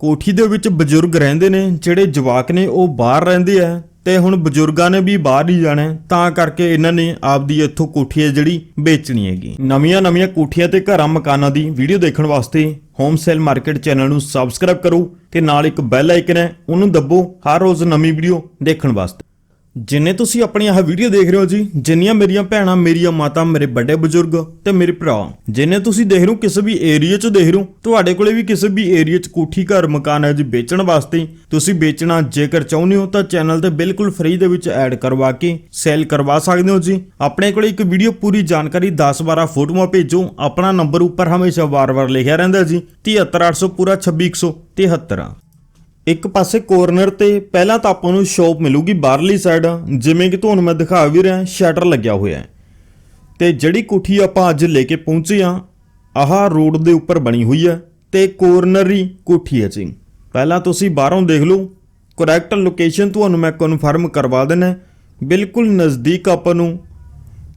ਕੋਠੀ ਦੇ ਵਿੱਚ ਬਜ਼ੁਰਗ ਰਹਿੰਦੇ ਨੇ, ਜਿਹੜੇ ਜਵਾਕ ਨੇ ਉਹ ਬਾਹਰ ਰਹਿੰਦੇ ਆ ਤੇ ਹੁਣ ਬਜ਼ੁਰਗਾਂ ਨੇ ਵੀ ਬਾਹਰ ਹੀ ਜਾਣਾ ਤਾਂ ਕਰਕੇ ਇਹਨਾਂ ਨੇ ਆਪਦੀ ਇੱਥੋਂ ਕੋਠੀ ਹੈ ਜਿਹੜੀ ਵੇਚਣੀ ਹੈਗੀ। ਨਵੀਆਂ ਨਵੀਆਂ ਕੋਠੀਆਂ ਤੇ ਘਰਾਂ ਮਕਾਨਾਂ ਦੀ ਵੀਡੀਓ ਦੇਖਣ ਵਾਸਤੇ ਹੋਮ ਸੇਲ ਮਾਰਕੀਟ ਚੈਨਲ ਨੂੰ ਸਬਸਕ੍ਰਾਈਬ ਕਰੋ ਤੇ ਨਾਲ ਇੱਕ ਬੈਲ ਆਈਕਨ ਹੈ, ਉਹਨੂੰ ਦੱਬੋ ਹਰ ਰੋਜ਼ ਨਵੀਂ ਵੀਡੀਓ ਦੇਖਣ ਵਾਸਤੇ। ਜਿੰਨੇ ਤੁਸੀਂ ਆਪਣੀ ਇਹ ਵੀਡੀਓ ਦੇਖ ਰਹੇ ਹੋ ਜੀ, ਜਿੰਨੀਆਂ ਮੇਰੀਆਂ ਭੈਣਾਂ, ਮੇਰੀਆਂ ਮਾਤਾ, ਮੇਰੇ ਵੱਡੇ ਬਜ਼ੁਰਗ ਤੇ ਮੇਰੇ ਭਰਾ, ਜਿੰਨੇ ਤੁਸੀਂ ਦੇਖ ਰਹੇ ਹੋ ਕਿਸੇ ਵੀ ਏਰੀਆ 'ਚ ਦੇਖ ਰਹੇ ਹੋ, ਤੁਹਾਡੇ ਕੋਲੇ ਵੀ ਕਿਸੇ ਵੀ ਏਰੀਆ 'ਚ ਕੋਠੀ, ਘਰ, ਮਕਾਨ ਹੈ ਜੀ ਵੇਚਣ ਵਾਸਤੇ ਤੁਸੀਂ ਵੇਚਣਾ ਜੇਕਰ ਚਾਹੁੰਦੇ ਹੋ ਤਾਂ ਚੈਨਲ ਤੇ ਬਿਲਕੁਲ ਫ੍ਰੀ ਦੇ ਵਿੱਚ ਐਡ ਕਰਵਾ ਕੇ ਸੇਲ ਕਰਵਾ ਸਕਦੇ ਹੋ ਜੀ। ਆਪਣੇ ਕੋਲੇ ਇੱਕ ਵੀਡੀਓ ਪੂਰੀ ਜਾਣਕਾਰੀ 10-12 ਫੋਟੋਆਂ ਭੇਜੋ, ਆਪਣਾ ਨੰਬਰ ਉੱਪਰ ਹਮੇਸ਼ਾ ਵਾਰ-ਵਾਰ ਲਿਖਿਆ ਰਹਿੰਦਾ ਜੀ 73800 ਪੂਰਾ 26173 ਇੱਕ ਪਾਸੇ ਕੋਰਨਰ ਤੇ ਪਹਿਲਾਂ ਤਾਂ ਆਪਾਂ ਨੂੰ ਸ਼ੌਪ ਮਿਲੂਗੀ ਬਾਹਰਲੀ ਸਾਈਡ ਜਿਵੇਂ ਕਿ ਤੁਹਾਨੂੰ ਮੈਂ ਦਿਖਾ ਵੀ ਰਿਹਾ ਸ਼ਟਰ ਲੱਗਿਆ ਹੋਇਆ ਹੈ। ਤੇ ਜਿਹੜੀ ਕੋਠੀ ਆਪਾਂ ਅੱਜ ਲੈ ਕੇ ਪਹੁੰਚੇ ਆ ਆਹ ਰੋਡ ਦੇ ਉੱਪਰ ਬਣੀ ਹੋਈ ਹੈ ਤੇ ਕੋਰਨਰ ਹੀ ਕੋਠੀ ਹੈ ਜੀ। ਪਹਿਲਾਂ ਤੁਸੀਂ ਬਾਹਰੋਂ ਦੇਖ ਲਓ ਕਰੈਕਟ ਲੋਕੇਸ਼ਨ ਤੁਹਾਨੂੰ ਮੈਂ ਕਨਫਰਮ ਕਰਵਾ ਦੇਣਾ ਬਿਲਕੁਲ ਨਜ਼ਦੀਕ ਆਪਾਂ ਨੂੰ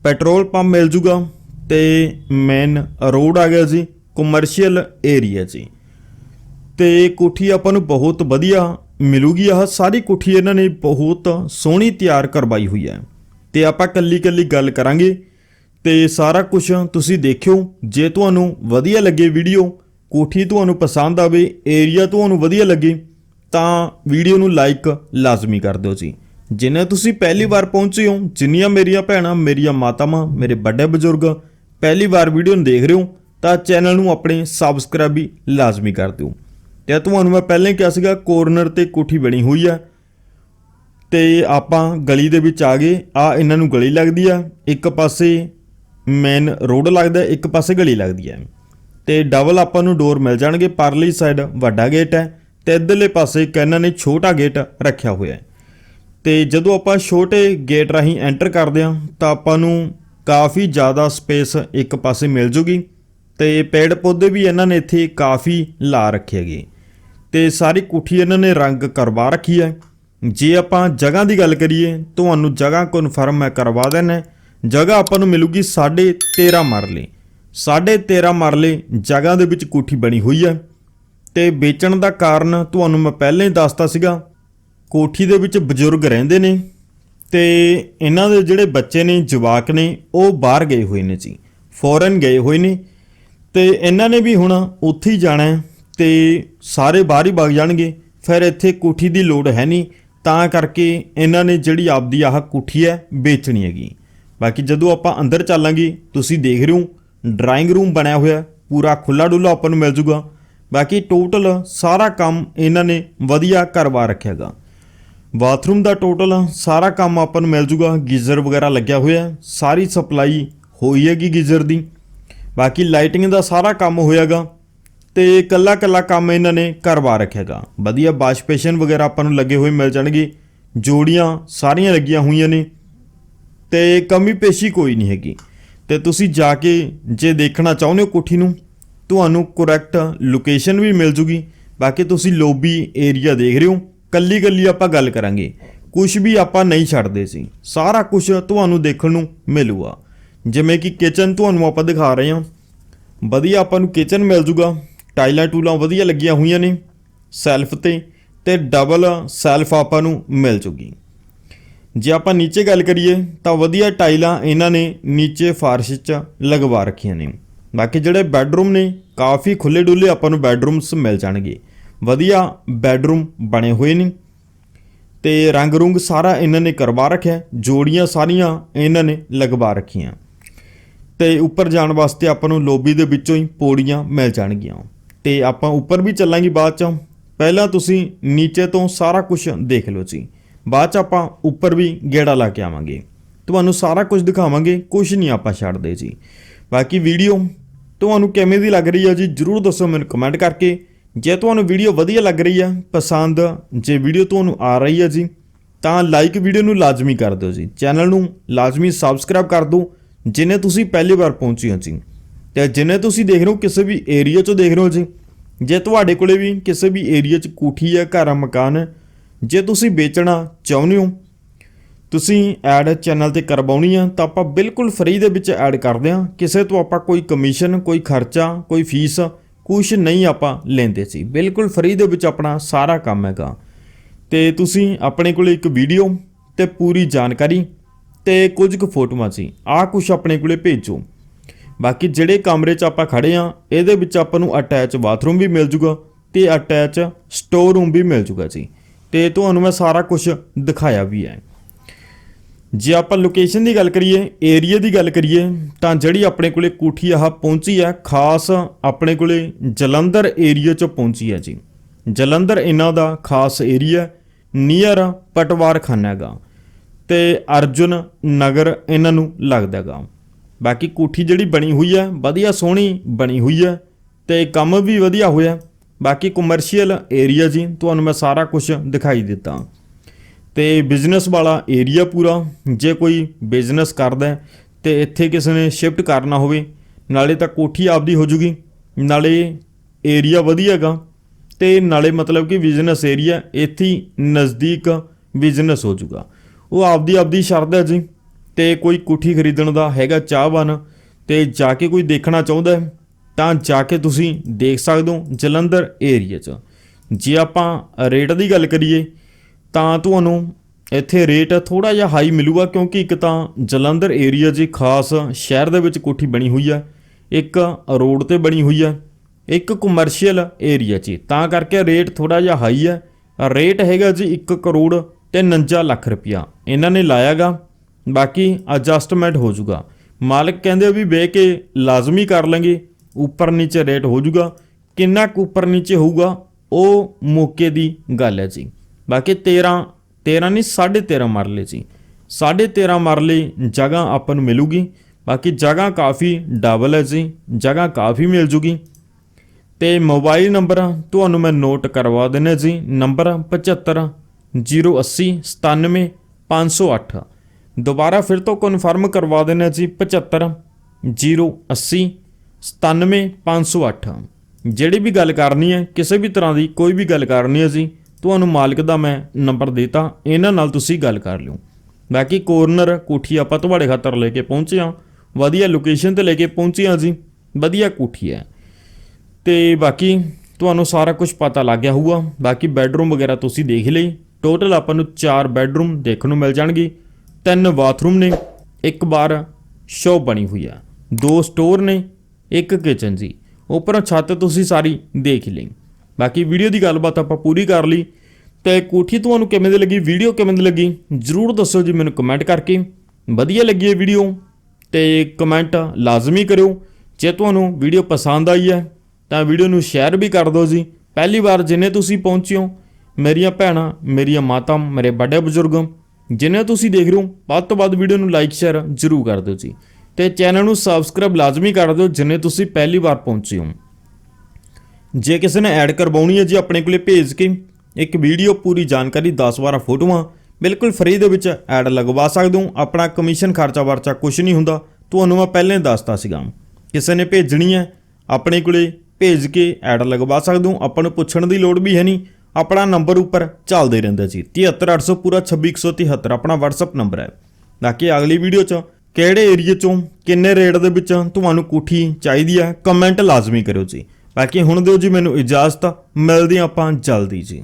ਪੈਟਰੋਲ ਪੰਪ ਮਿਲ ਜੂਗਾ ਤੇ ਮੇਨ ਰੋਡ ਆ ਗਿਆ ਜੀ ਕਮਰਸ਼ੀਅਲ ਏਰੀਆ ਜੀ। ਤੇ ਕੋਠੀ ਆਪਾਂ ਨੂੰ ਬਹੁਤ ਵਧੀਆ ਮਿਲੂਗੀ। ਆਹ ਸਾਰੀ ਕੋਠੀ ਇਹਨਾਂ ਨੇ ਬਹੁਤ ਸੋਹਣੀ ਤਿਆਰ ਕਰਵਾਈ ਹੋਈ ਹੈ। ਤੇ ਆਪਾਂ ਕੱਲੀ ਕੱਲੀ ਗੱਲ ਕਰਾਂਗੇ। ਤੇ ਸਾਰਾ ਕੁਝ ਤੁਸੀਂ ਦੇਖਿਓ। ਜੇ ਤੁਹਾਨੂੰ ਵਧੀਆ ਲੱਗੇ ਵੀਡੀਓ, ਕੋਠੀ ਤੁਹਾਨੂੰ ਪਸੰਦ ਆਵੇ, ਏਰੀਆ ਤੁਹਾਨੂੰ ਵਧੀਆ ਲੱਗੇ, ਤਾਂ ਵੀਡੀਓ ਨੂੰ ਲਾਈਕ ਲਾਜ਼ਮੀ ਕਰ ਦਿਓ ਜੀ। ਜਿੰਨੇ ਤੁਸੀਂ ਪਹਿਲੀ ਵਾਰ ਪਹੁੰਚੇ ਹੋ, ਜਿੰਨੀਆਂ ਮੇਰੀਆਂ ਭੈਣਾਂ, ਮੇਰੀਆਂ ਮਾਤਾਵਾਂ, ਮੇਰੇ ਵੱਡੇ ਬਜ਼ੁਰਗ ਪਹਿਲੀ ਵਾਰ ਵੀਡੀਓ ਨੂੰ ਦੇਖ ਰਹੇ ਹੋ, ਤਾਂ ਚੈਨਲ ਨੂੰ ਆਪਣੇ ਸਬਸਕ੍ਰਾਈਬ ਵੀ ਲਾਜ਼ਮੀ ਕਰ ਦਿਓ। ਤੇ ਤੁਹਾਨੂੰ ਮੈਂ ਪਹਿਲਾਂ ਹੀ ਕਿਹਾ ਸੀਗਾ ਕੋਰਨਰ ਤੇ ਕੋਠੀ ਬਣੀ ਹੋਈ ਆ। ਤੇ ਆਪਾਂ ਗਲੀ ਦੇ ਵਿੱਚ ਆ ਗਏ। ਆ ਇਹਨਾਂ ਨੂੰ ਗਲੀ ਲੱਗਦੀ ਆ। ਇੱਕ ਪਾਸੇ ਮੇਨ ਰੋਡ ਲੱਗਦਾ, ਇੱਕ ਪਾਸੇ ਗਲੀ ਲੱਗਦੀ ਆ। ਤੇ ਡਬਲ ਆਪਾਂ ਨੂੰ ਡੋਰ ਮਿਲ ਜਾਣਗੇ। ਪਰਲੀ ਸਾਈਡ ਵੱਡਾ ਗੇਟ ਹੈ ਤੇ ਇਧਰਲੇ ਪਾਸੇ ਇੱਕ ਨੇ ਛੋਟਾ ਗੇਟ ਰੱਖਿਆ ਹੋਇਆ ਹੈ ਤੇ ਜਦੋਂ ਆਪਾਂ ਛੋਟੇ ਗੇਟ ਰਾਹੀਂ ਐਂਟਰ ਕਰਦੇ ਹਾਂ ਤਾਂ ਆਪਾਂ ਨੂੰ ਕਾਫੀ ਜ਼ਿਆਦਾ ਸਪੇਸ ਇੱਕ ਪਾਸੇ ਮਿਲ ਜੂਗੀ। ਤੇ ਪੇੜ ਪੌਦੇ ਵੀ ਇਹਨਾਂ ਨੇ ਇੱਥੇ ਕਾਫੀ ਲਾ ਰੱਖੇ ਹੈਗੇ। ਤੇ ਸਾਰੀ ਕੋਠੀ ਇਹਨਾਂ ਨੇ ਰੰਗ ਕਰਵਾ ਰੱਖੀ ਹੈ। ਜੇ ਆਪਾਂ ਜਗ੍ਹਾ ਦੀ ਗੱਲ ਕਰੀਏ, ਤੁਹਾਨੂੰ ਜਗ੍ਹਾ ਕਨਫਰਮ ਮੈਂ ਕਰਵਾ ਦੇਣਾ ਜਗ੍ਹਾ ਆਪਾਂ ਨੂੰ ਮਿਲੂਗੀ 13.5 ਮਰਲੇ। 13.5 ਮਰਲੇ ਜਗ੍ਹਾ ਦੇ ਵਿੱਚ ਕੋਠੀ ਬਣੀ ਹੋਈ ਹੈ। ਤੇ ਵੇਚਣ ਦਾ ਕਾਰਨ ਤੁਹਾਨੂੰ ਮੈਂ ਪਹਿਲਾਂ ਹੀ ਦੱਸਤਾ ਸੀਗਾ, ਕੋਠੀ ਦੇ ਵਿੱਚ ਬਜ਼ੁਰਗ ਰਹਿੰਦੇ ਨੇ ਤੇ ਇਹਨਾਂ ਦੇ ਜਿਹੜੇ ਬੱਚੇ ਨੇ, ਜਵਾਕ ਨੇ, ਉਹ ਬਾਹਰ ਗਏ ਹੋਏ ਨੇ ਜੀ ਫੋਰਨ ਗਏ ਹੋਏ ਨੇ। ਤੇ ਇਹਨਾਂ ਨੇ ਵੀ ਹੁਣ ਉੱਥੇ ਹੀ ਜਾਣਾ ਹੈ ਤੇ ਸਾਰੇ ਬਾਹਰ ਹੀ ਵਗ ਜਾਣਗੇ। ਫਿਰ ਇੱਥੇ ਕੋਠੀ ਦੀ ਲੋੜ ਹੈ ਨਹੀਂ। ਤਾਂ ਕਰਕੇ ਇਹਨਾਂ ਨੇ ਜਿਹੜੀ ਆਪਦੀ ਆਹ ਕੋਠੀ ਹੈ ਵੇਚਣੀ ਹੈਗੀ। ਬਾਕੀ ਜਦੋਂ ਆਪਾਂ ਅੰਦਰ ਚੱਲਾਂਗੇ, ਤੁਸੀਂ ਦੇਖ ਰਹੇ ਹੋ ਡਰਾਇੰਗ ਰੂਮ ਬਣਿਆ ਹੋਇਆ ਪੂਰਾ ਖੁੱਲਾ ਡੁੱਲਾ ਆਪਾਂ ਨੂੰ ਮਿਲ ਜੂਗਾ। ਬਾਕੀ ਟੋਟਲ ਸਾਰਾ ਕੰਮ ਇਹਨਾਂ ਨੇ ਵਧੀਆ ਕਰਵਾ ਰੱਖਿਆਗਾ ਬਾਥਰੂਮ ਦਾ ਟੋਟਲ ਸਾਰਾ ਕੰਮ ਆਪਾਂ ਨੂੰ ਮਿਲ ਜੂਗਾ। ਗੀਜ਼ਰ ਵਗੈਰਾ ਲੱਗਿਆ ਹੋਇਆ ਸਾਰੀ ਸਪਲਾਈ ਹੋਈ ਹੈਗੀ ਗੀਜ਼ਰ ਦੀ। ਬਾਕੀ ਲਾਈਟਿੰਗ ਦਾ ਸਾਰਾ ਕੰਮ ਹੋਇਆਗਾ ਤੇ ਕੱਲਾ ਕੱਲਾ ਕੰਮ ਇਹਨਾਂ ਨੇ ਕਰਵਾ ਰੱਖਿਆਗਾ ਵਧੀਆ ਵਾਸ਼ ਬੇਸਿਨ ਵਗੈਰਾ ਆਪਾਂ ਨੂੰ ਲੱਗੇ ਹੋਏ ਮਿਲ ਜਾਣਗੇ। ਜੋੜੀਆਂ ਸਾਰੀਆਂ ਲੱਗੀਆਂ ਹੋਈਆਂ ਨੇ ਤੇ ਕਮੀ ਪੇਸ਼ੀ ਕੋਈ ਨਹੀਂ ਹੈਗੀ। ਤੇ ਤੁਸੀਂ ਜਾ ਕੇ ਜੇ ਦੇਖਣਾ ਚਾਹੁੰਦੇ ਹੋ ਕੋਠੀ ਨੂੰ, ਤੁਹਾਨੂੰ ਕਰੈਕਟ ਲੋਕੇਸ਼ਨ ਵੀ ਮਿਲ ਜੂਗੀ। ਬਾਕੀ ਤੁਸੀਂ ਲੋਬੀ ਏਰੀਆ ਦੇਖ ਰਹੇ ਹੋ, ਕੱਲੀ ਕੱਲੀ ਆਪਾਂ ਗੱਲ ਕਰਾਂਗੇ। ਕੁਝ ਵੀ ਆਪਾਂ ਨਹੀਂ ਛੱਡਦੇ ਸੀ। ਸਾਰਾ ਕੁਝ ਤੁਹਾਨੂੰ ਦੇਖਣ ਨੂੰ ਮਿਲੂਗਾ। ਜਿਵੇਂ ਕਿ ਕਿਚਨ ਤੁਹਾਨੂੰ ਆਪਾਂ ਦਿਖਾ ਰਹੇ ਹਾਂ। ਵਧੀਆ ਆਪਾਂ ਨੂੰ ਕਿਚਨ ਮਿਲ ਜੂਗਾ। ਟਾਈਲਾਂ ਟੂਲਾਂ ਵਧੀਆ ਲੱਗੀਆਂ ਹੋਈਆਂ ਨੇ, ਸੈਲਫ ਤੇ ਤੇ ਡਬਲ ਸੈਲਫ ਆਪਾਂ ਨੂੰ ਮਿਲ ਜੂਗੀ। ਜੇ ਆਪਾਂ ਨੀਚੇ ਗੱਲ ਕਰੀਏ, ਤਾਂ ਵਧੀਆ ਟਾਈਲਾਂ ਇਹਨਾਂ ਨੇ ਨੀਚੇ ਫਾਰਸ਼ 'ਚ ਲਗਵਾ ਰੱਖੀਆਂ ਨੇ। ਬਾਕੀ ਜਿਹੜੇ ਬੈੱਡਰੂਮ ਨੇ, ਕਾਫੀ ਖੁੱਲੇ ਡੁੱਲੇ ਆਪਾਂ ਨੂੰ ਬੈੱਡਰੂਮਸ ਮਿਲ ਜਾਣਗੇ। ਵਧੀਆ ਬੈੱਡਰੂਮ ਬਣੇ ਹੋਏ ਨੇ। ਤੇ ਰੰਗ ਰੁੰਗ ਸਾਰਾ ਇਹਨਾਂ ਨੇ ਕਰਵਾ ਰੱਖਿਆ, ਜੋੜੀਆਂ ਸਾਰੀਆਂ ਇਹਨਾਂ ਨੇ ਲਗਵਾ ਰੱਖੀਆਂ। ਤੇ ਉੱਪਰ ਜਾਣ ਵਾਸਤੇ ਆਪਾਂ ਨੂੰ ਲੋਬੀ ਦੇ ਵਿੱਚੋਂ ਹੀ ਪੌੜੀਆਂ ਮਿਲ ਜਾਣਗੀਆਂ। ਤੇ ਆਪਾਂ ਉੱਪਰ ਵੀ ਚੱਲਾਂਗੇ ਬਾਅਦ 'ਚੋਂ। ਪਹਿਲਾਂ ਤੁਸੀਂ ਨੀਚੇ ਤੋਂ ਸਾਰਾ ਕੁਝ ਦੇਖ ਲਓ ਜੀ। ਬਾਅਦ ਚ ਆਪਾਂ ਉੱਪਰ ਵੀ ਗੇੜਾ ਲਾ ਕੇ ਆਵਾਂਗੇ। ਤੁਹਾਨੂੰ ਸਾਰਾ ਕੁਝ ਦਿਖਾਵਾਂਗੇ ਕੁਝ ਨਹੀਂ ਆਪਾਂ ਛੱਡਦੇ ਜੀ। ਬਾਕੀ ਵੀਡੀਓ ਤੁਹਾਨੂੰ ਕਿਵੇਂ ਦੀ ਲੱਗ ਰਹੀ ਹੈ ਜੀ, ਜਰੂਰ ਦੱਸੋ ਮੈਨੂੰ ਕਮੈਂਟ ਕਰਕੇ। ਜੇ ਤੁਹਾਨੂੰ ਵੀਡੀਓ ਵਧੀਆ ਲੱਗ ਰਹੀ ਹੈ ਪਸੰਦ ਜੇ ਵੀਡੀਓ ਤੁਹਾਨੂੰ ਆ ਰਹੀ ਹੈ ਜੀ, ਤਾਂ ਲਾਈਕ ਵੀਡੀਓ ਨੂੰ ਲਾਜ਼ਮੀ ਕਰ ਦਿਓ ਜੀ। ਚੈਨਲ ਨੂੰ ਲਾਜ਼ਮੀ ਸਬਸਕ੍ਰਾਈਬ ਕਰ ਦਿਓ, ਜਿਨੇ ਤੁਸੀਂ ਪਹਿਲੀ ਵਾਰ ਪਹੁੰਚੇ ਹੋ ਜੀ। ਤੇ ਜਿੰਨੇ ਤੁਸੀਂ ਦੇਖ ਰਹੇ ਹੋ ਕਿਸੇ ਵੀ ਏਰੀਆ 'ਚੋਂ ਦੇਖ ਰਹੇ ਹੋ ਜੀ, ਜੇ ਤੁਹਾਡੇ ਕੋਲੇ ਵੀ ਕਿਸੇ ਵੀ ਏਰੀਆ 'ਚ ਕੋਠੀ ਹੈ, ਘਰ ਆ, ਮਕਾਨ ਹੈ ਜੇ ਤੁਸੀਂ ਵੇਚਣਾ ਚਾਹੁੰਦੇ ਹੋ, ਤੁਸੀਂ ਐਡ ਚੈਨਲ ਤੇ ਕਰਵਾਉਣੀ ਆ, ਤਾਂ ਆਪਾਂ ਬਿਲਕੁਲ ਫ੍ਰੀ ਦੇ ਵਿੱਚ ਐਡ ਕਰਦੇ ਆ। ਕਿਸੇ ਤੋਂ ਆਪਾਂ ਕੋਈ ਕਮਿਸ਼ਨ ਕੋਈ ਖਰਚਾ, ਕੋਈ ਫੀਸ ਕੁਝ ਨਹੀਂ ਆਪਾਂ ਲੈਂਦੇ ਸੀ। ਬਿਲਕੁਲ ਫ੍ਰੀ ਦੇ ਵਿੱਚ ਆਪਣਾ ਸਾਰਾ ਕੰਮ ਹੈਗਾ। ਤੇ ਤੁਸੀਂ ਆਪਣੇ ਕੋਲੇ ਇੱਕ ਵੀਡੀਓ ਤੇ ਪੂਰੀ ਜਾਣਕਾਰੀ ਤੇ ਕੁਝ ਕੁ ਫੋਟੋਆਂ ਸੀ। ਆਹ ਕੁਝ ਆਪਣੇ ਕੋਲੇ ਭੇਜੋ। ਬਾਕੀ ਜਿਹੜੇ ਕਮਰੇ 'ਚ ਆਪਾਂ ਖੜੇ ਆ, ਇਹਦੇ ਵਿੱਚ ਆਪਾਂ ਨੂੰ ਅਟੈਚ ਬਾਥਰੂਮ ਵੀ ਮਿਲ ਜੂਗਾ ਤੇ ਅਟੈਚ ਸਟੋਰ ਰੂਮ ਵੀ ਮਿਲ ਜੂਗਾ ਜੀ। ਤੇ ਤੁਹਾਨੂੰ ਮੈਂ ਸਾਰਾ ਕੁਝ ਦਿਖਾਇਆ ਵੀ ਹੈ। ਜੇ ਆਪਾਂ ਲੋਕੇਸ਼ਨ ਦੀ ਗੱਲ ਕਰੀਏ ਏਰੀਆ ਦੀ ਗੱਲ ਕਰੀਏ, ਤਾਂ ਜਿਹੜੀ ਆਪਣੇ ਕੋਲੇ ਕੋਠੀ ਆਹ ਪਹੁੰਚੀ ਹੈ ਖਾਸ ਆਪਣੇ ਕੋਲੇ ਜਲੰਧਰ ਏਰੀਆ 'ਚ ਪਹੁੰਚੀ ਹੈ ਜੀ। ਜਲੰਧਰ ਇਹਨਾਂ ਦਾ ਖਾਸ ਏਰੀਆ ਨੀਅਰ ਪਟਵਾਰਖਾਨਾ ਹੈਗਾ। ਤੇ ਅਰਜੁਨ ਨਗਰ ਇਹਨਾਂ ਨੂੰ ਲੱਗਦਾ ਹੈਗਾ। ਬਾਕੀ ਕੋਠੀ ਜਿਹੜੀ ਬਣੀ ਹੋਈ ਹੈ ਵਧੀਆ ਸੋਹਣੀ ਬਣੀ ਹੋਈ ਹੈ ਤੇ ਕੰਮ ਵੀ ਵਧੀਆ ਹੋਇਆ। ਬਾਕੀ ਕਮਰਸ਼ੀਅਲ ਏਰੀਆ ਜੀ, ਤੁਹਾਨੂੰ ਮੈਂ ਸਾਰਾ ਕੁਝ ਦਿਖਾਈ ਦਿੱਤਾ। ਤੇ ਬਿਜ਼ਨਸ ਵਾਲਾ ਏਰੀਆ ਪੂਰਾ, ਜੇ ਕੋਈ ਬਿਜ਼ਨਸ ਕਰਦਾ ਹੈ, ਤੇ ਇੱਥੇ ਕਿਸੇ ਨੇ ਸ਼ਿਫਟ ਕਰਨਾ ਹੋਵੇ, ਨਾਲੇ ਤਾਂ ਕੋਠੀ ਆਪਦੀ ਹੋ ਜੂਗੀ, ਨਾਲੇ ਏਰੀਆ ਵਧੀਆ ਹੈਗਾ। ਤੇ ਨਾਲੇ ਮਤਲਬ ਕਿ ਬਿਜ਼ਨਸ ਏਰੀਆ ਇੱਥੇ ਨਜ਼ਦੀਕ ਬਿਜ਼ਨਸ ਹੋ ਜੂਗਾ। ਉਹ ਆਪਦੀ ਆਪਦੀ ਸ਼ਰਤ ਹੈ ਜੀ। ਤੇ ਕੋਈ ਕੋਠੀ ਖਰੀਦਣ ਦਾ ਹੈਗਾ ਚਾਹਵਾਨ ਤੇ ਜਾ ਕੇ ਕੋਈ ਦੇਖਣਾ ਚਾਹੁੰਦਾ ਹੈ, ਤਾਂ ਜਾ ਕੇ ਤੁਸੀਂ ਦੇਖ ਸਕਦੇ ਹੋ ਜਲੰਧਰ ਏਰੀਆ 'ਚ। ਜੇ ਆਪਾਂ ਰੇਟ ਦੀ ਗੱਲ ਕਰੀਏ, ਤਾਂ ਤੁਹਾਨੂੰ ਇੱਥੇ ਰੇਟ ਥੋੜਾ ਜਿਹਾ ਹਾਈ ਮਿਲੂਗਾ, ਕਿਉਂਕਿ ਇੱਕ ਤਾਂ ਜਲੰਧਰ ਏਰੀਆ 'ਚ ਖਾਸ ਸ਼ਹਿਰ ਦੇ ਵਿੱਚ ਕੋਠੀ ਬਣੀ ਹੋਈ ਹੈ, ਇੱਕ ਰੋਡ ਤੇ ਬਣੀ ਹੋਈ ਹੈ, ਇੱਕ ਕਮਰਸ਼ੀਅਲ ਏਰੀਆ 'ਚ। ਤਾਂ ਕਰਕੇ ਰੇਟ ਥੋੜਾ ਜਿਹਾ ਹਾਈ ਹੈ। ਰੇਟ ਹੈਗਾ ਜੀ 1 ਕਰੋੜ ਤੇ 49 ਲੱਖ ਰੁਪਇਆ। ਇਹਨਾਂ ਨੇ ਲਾਇਆਗਾ। ਬਾਕੀ ਐਡਜਸਟਮੈਂਟ ਹੋ ਜਾਊਗਾ। ਮਾਲਕ ਕਹਿੰਦੇ ਵੀ ਵੇ ਕੇ ਲਾਜ਼ਮੀ ਕਰ ਲਾਂਗੇ ਉੱਪਰ ਨੀਚੇ ਰੇਟ ਹੋ ਜਾਊਗਾ। ਕਿੰਨਾ ਕੁ ਉੱਪਰ ਨੀਚੇ ਹੋਊਗਾ, ਉਹ ਮੌਕੇ ਦੀ ਗੱਲ ਹੈ ਜੀ। ਬਾਕੀ 13 13 ਨਹੀਂ 13.5 ਮਰਲੇ ਜੀ। 13.5 ਮਰਲੇ ਜਗ੍ਹਾ ਆਪਾਂ ਨੂੰ ਮਿਲੂਗੀ। ਬਾਕੀ ਜਗ੍ਹਾ ਕਾਫੀ ਡਬਲ ਹੈ ਜੀ। ਜਗ੍ਹਾ ਕਾਫੀ ਮਿਲ ਜੂਗੀ। ਤੇ ਮੋਬਾਈਲ ਨੰਬਰ ਤੁਹਾਨੂੰ ਮੈਂ ਨੋਟ ਕਰਵਾ ਦਿੰਨਾ ਜੀ। ਨੰਬਰ 75 080 97 508 ਦੁਬਾਰਾ ਫਿਰ ਤੋਂ ਕਨਫਰਮ ਕਰਵਾ ਦਿੰਨਾ ਜੀ 75 080 97 508 ਜਿਹੜੀ ਵੀ ਗੱਲ ਕਰਨੀ ਹੈ, ਕਿਸੇ ਵੀ ਤਰ੍ਹਾਂ ਦੀ ਕੋਈ ਵੀ ਗੱਲ ਕਰਨੀ ਹੈ ਜੀ, ਤੁਹਾਨੂੰ ਮਾਲਕ ਦਾ ਮੈਂ ਨੰਬਰ ਦੇਤਾ, ਇਹਨਾਂ ਨਾਲ ਤੁਸੀਂ ਗੱਲ ਕਰ ਲਿਓ। ਬਾਕੀ ਕੋਰਨਰ ਕੋਠੀ ਆਪਾਂ ਤੁਹਾਡੇ ਖਾਤਰ ਲੈ ਕੇ ਪਹੁੰਚੇ ਹਾਂ। ਵਧੀਆ ਲੋਕੇਸ਼ਨ ਤੇ ਲੈ ਕੇ ਪਹੁੰਚੇ ਹਾਂ ਜੀ, ਵਧੀਆ ਕੋਠੀ ਹੈ। ਤੇ ਬਾਕੀ ਤੁਹਾਨੂੰ ਸਾਰਾ ਕੁਝ ਪਤਾ ਲੱਗ ਗਿਆ ਹੋਊਗਾ। ਬਾਕੀ ਬੈੱਡਰੂਮ ਵਗੈਰਾ ਤੁਸੀਂ ਦੇਖ ਲਈ। ਟੋਟਲ ਆਪਾਂ ਨੂੰ 4 ਬੈੱਡਰੂਮ ਦੇਖਣ ਨੂੰ ਮਿਲ ਜਾਣਗੇ। ਤਿੰਨ ਬਾਥਰੂਮ ਨੇ, ਇੱਕ ਬਾਰ ਸ਼ੋਪ ਬਣੀ ਹੋਈ ਆ। ਦੋ ਸਟੋਰ ਨੇ, ਇੱਕ ਕਿਚਨ ਜੀ ਉੱਪਰੋਂ ਛੱਤ ਤੁਸੀਂ ਸਾਰੀ ਦੇਖ ਲਈ। ਬਾਕੀ ਵੀਡੀਓ ਦੀ ਗੱਲਬਾਤ ਆਪਾਂ ਪੂਰੀ ਕਰ ਲਈ। ਤੇ ਕੋਠੀ ਤੁਹਾਨੂੰ ਕਿਵੇਂ ਦੀ ਲੱਗੀ, ਵੀਡੀਓ ਕਿਵੇਂ ਦੀ ਲੱਗੀ, ਜਰੂਰ ਦੱਸੋ ਜੀ ਮੈਨੂੰ ਕਮੈਂਟ ਕਰਕੇ। ਵਧੀਆ ਲੱਗੀ ਇਹ ਵੀਡੀਓ, ਤੇ ਕਮੈਂਟ ਲਾਜ਼ਮੀ ਕਰਿਓ। ਜੇ ਤੁਹਾਨੂੰ ਵੀਡੀਓ ਪਸੰਦ ਆਈ ਹੈ, ਤਾਂ ਵੀਡੀਓ ਨੂੰ ਸ਼ੇਅਰ ਵੀ ਕਰ ਦਿਓ ਜੀ। ਪਹਿਲੀ ਵਾਰ ਜਿੰਨੇ ਤੁਸੀਂ ਪਹੁੰਚਿਓ ਮੇਰੀਆਂ ਭੈਣਾਂ, ਮੇਰੀਆਂ ਮਾਤਾ, ਮੇਰੇ ਵੱਡੇ ਬਜ਼ੁਰਗ ਜਿੰਨੇ ਤੁਸੀਂ ਦੇਖ ਰਹੇ ਹੋ, ਵੱਧ ਤੋਂ ਵੱਧ ਵੀਡੀਓ ਨੂੰ ਲਾਈਕ ਸ਼ੇਅਰ ਜ਼ਰੂਰ ਕਰ ਦਿਓ ਜੀ। ਤੇ ਚੈਨਲ ਨੂੰ ਸਬਸਕ੍ਰਾਈਬ ਲਾਜ਼ਮੀ ਕਰ ਦਿਓ ਜਿੰਨੇ ਤੁਸੀਂ ਪਹਿਲੀ ਵਾਰ ਪਹੁੰਚੇ ਹੋ। ਜੇ ਕਿਸੇ ਨੇ ਐਡ ਕਰਵਾਉਣੀ ਹੈ ਜੀ ਆਪਣੇ ਕੋਲੇ ਭੇਜ ਕੇ, ਇੱਕ ਵੀਡੀਓ ਪੂਰੀ ਜਾਣਕਾਰੀ 10 12 ਫੋਟੋਆਂ, ਬਿਲਕੁਲ ਫ੍ਰੀ ਦੇ ਵਿੱਚ ਐਡ ਲਗਵਾ ਸਕਦੇ ਹੋ। ਆਪਣਾ ਕਮਿਸ਼ਨ ਖਰਚਾ ਵਰਚਾ ਕੁਝ ਨਹੀਂ ਹੁੰਦਾ, ਤੁਹਾਨੂੰ ਮੈਂ ਪਹਿਲਾਂ ਹੀ ਦੱਸਤਾ ਸੀਗਾ। ਕਿਸੇ ਨੇ ਭੇਜਣੀ ਹੈ, ਆਪਣੇ ਕੋਲੇ ਭੇਜ ਕੇ ਐਡ ਲਗਵਾ ਸਕਦੇ ਹੋ। ਆਪਾਂ ਨੂੰ ਪੁੱਛਣ ਦੀ ਲੋੜ ਵੀ ਹੈ ਨਹੀਂ। ਆਪਣਾ ਨੰਬਰ ਉੱਪਰ ਚੱਲਦੇ ਰਹਿੰਦਾ ਜੀ 73800 ਪੂਰਾ 26173 ਆਪਣਾ WhatsApp ਨੰਬਰ ਹੈ। ਬਾਕੀ ਅਗਲੀ ਵੀਡੀਓ 'ਚ ਕਿਹੜੇ ਏਰੀਆ 'ਚੋਂ ਕਿੰਨੇ ਰੇਟ ਦੇ ਵਿੱਚ ਤੁਹਾਨੂੰ ਕੋਠੀ ਚਾਹੀਦੀ ਹੈ ਕਮੈਂਟ ਲਾਜ਼ਮੀ ਕਰਿਓ ਜੀ। ਬਾਕੀ ਹੁਣ ਦਿਓ ਜੀ ਮੈਨੂੰ ਇਜਾਜ਼ਤ, ਮਿਲਦੇ ਹਾਂ ਆਪਾਂ ਜਲਦੀ ਜੀ।